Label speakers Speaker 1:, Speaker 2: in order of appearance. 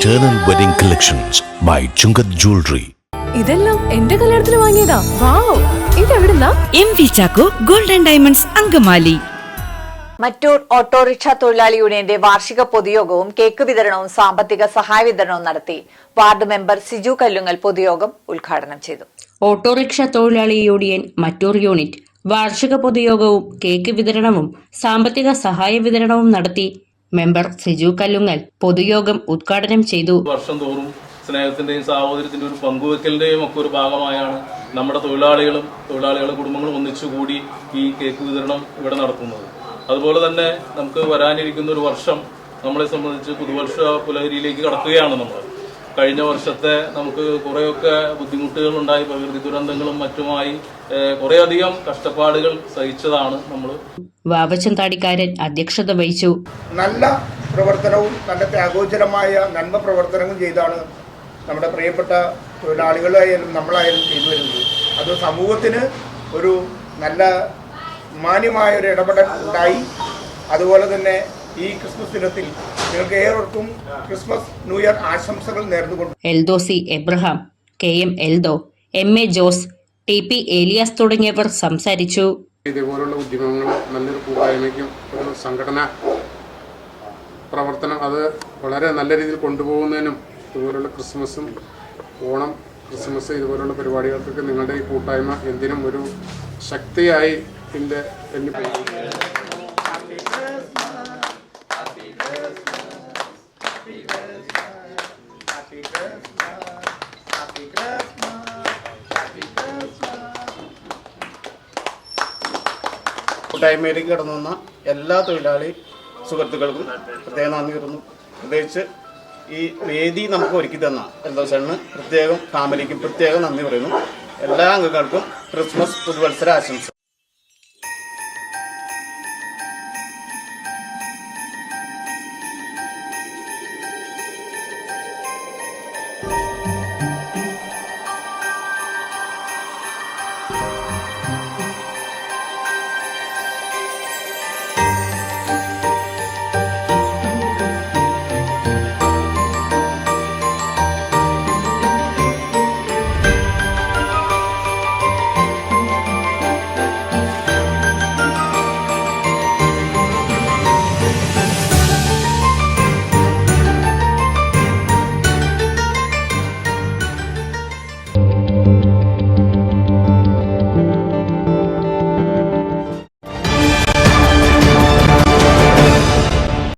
Speaker 1: Eternal Wedding Collections by Chungath Jewelry.
Speaker 2: ഇതെല്ലാം എന്റെ കല്യാണത്തിന് വാങ്ങിയതാ. Wow ഇതെവിടുന്നാ?
Speaker 3: M V Chacko golden diamonds Angamaly.
Speaker 4: Mattoor autorickshaw തൊഴിലാളി യൂണിയന്റെ വാർഷിക പൊതുയോഗവും കേക്ക് വിതരണവും സാമ്പത്തിക സഹായ വിതരണവും നടത്തി. വാർഡ് മെമ്പർ സിജു കല്ലുങ്ങൽ പൊതുയോഗം ഉദ്ഘാടനം ചെയ്തു.
Speaker 5: ഓട്ടോറിക്ഷ തൊഴിലാളി യൂണിയൻ മറ്റൂർ യൂണിറ്റ്. വാർഷിക പൊതുയോഗവും കേക്ക് വിതരണവും സാമ്പത്തിക സഹായ വിതരണവും നടത്തി മെമ്പർ സിജു കല്ലുങ്ങൽ പൊതുയോഗം ഉദ്ഘാടനം ചെയ്തു.
Speaker 6: വർഷം തോറും സ്നേഹത്തിന്റെയും സാഹോദര്യത്തിന്റെയും ഒരു പങ്കുവെക്കലിന്റെയും ഒക്കെ ഒരു ഭാഗമായാണ് നമ്മുടെ തൊഴിലാളികളും തൊഴിലാളികളുടെ കുടുംബങ്ങളും ഒന്നിച്ചുകൂടി ഈ കേക്ക് വിതരണം ഇവിടെ നടത്തുന്നത്. അതുപോലെ തന്നെ നമുക്ക് വരാനിരിക്കുന്ന ഒരു വർഷം നമ്മളെ സംബന്ധിച്ച് പുതുവർഷ പുലരിയിലേക്ക് കടക്കുകയാണ് നമ്മൾ. കഴിഞ്ഞ വർഷത്തെ നമുക്ക് കുറേയൊക്കെ ബുദ്ധിമുട്ടുകൾ ഉണ്ടായി പ്രകൃതി ദുരന്തങ്ങളും മറ്റുമായി കുറേയധികം കഷ്ടപ്പാടുകൾ സഹിച്ചതാണ് നമ്മൾ
Speaker 5: വാവച്ചന്താടിക്കാരൻ അധ്യക്ഷത വഹിച്ചു.
Speaker 7: നല്ല പ്രവർത്തനവും നല്ല ത്യാഗോചരമായ നന്മ പ്രവർത്തനവും ചെയ്താണ് നമ്മുടെ പ്രിയപ്പെട്ട തൊഴിലാളികളായാലും നമ്മളായാലും ചെയ്തു വരുന്നത്. അത് സമൂഹത്തിന് ഒരു നല്ല മാന്യമായ ഒരു ഇടപെടൽ ഉണ്ടായി. അതുപോലെ തന്നെ ഈ ക്രിസ്മസ് ദിനത്തിൽ നിങ്ങൾക്ക് ഏവർക്കും ക്രിസ്മസ് ന്യൂ ഇയർ ആശംസകൾ നേർന്നുകൊണ്ട്
Speaker 5: എൽദോസി Abraham K M Eldho M A Jose T P Elias തുടങ്ങിയവർ സംസാരിച്ചു.
Speaker 8: ഇതേപോലുള്ള ഉദ്യമങ്ങൾ നല്ലൊരു കൂട്ടായ്മയ്ക്കും ഒരു സംഘടന പ്രവർത്തനം അത് വളരെ നല്ല രീതിയിൽ കൊണ്ടുപോകുന്നതിനും ഇതുപോലുള്ള ക്രിസ്മസും ഓണം ക്രിസ്മസ് ഇതുപോലുള്ള പരിപാടികൾക്കൊക്കെ നിങ്ങളുടെ ഈ കൂട്ടായ്മ എന്തിനും ഒരു ശക്തിയായി ഇതിന്റെ
Speaker 7: കൂട്ടായ്മയിലേക്ക് കടന്നു വന്ന എല്ലാ തൊഴിലാളി സുഹൃത്തുക്കൾക്കും പ്രത്യേകം നന്ദി പറയുന്നു പ്രത്യേകിച്ച് ഈ വേദി നമുക്ക് ഒരുക്കി തന്ന എൽദോസണ് പ്രത്യേകം ഫാമിലിക്കും പ്രത്യേകം നന്ദി പറയുന്നു. എല്ലാ അംഗങ്ങൾക്കും ക്രിസ്മസ് പുതുവത്സര ആശംസ.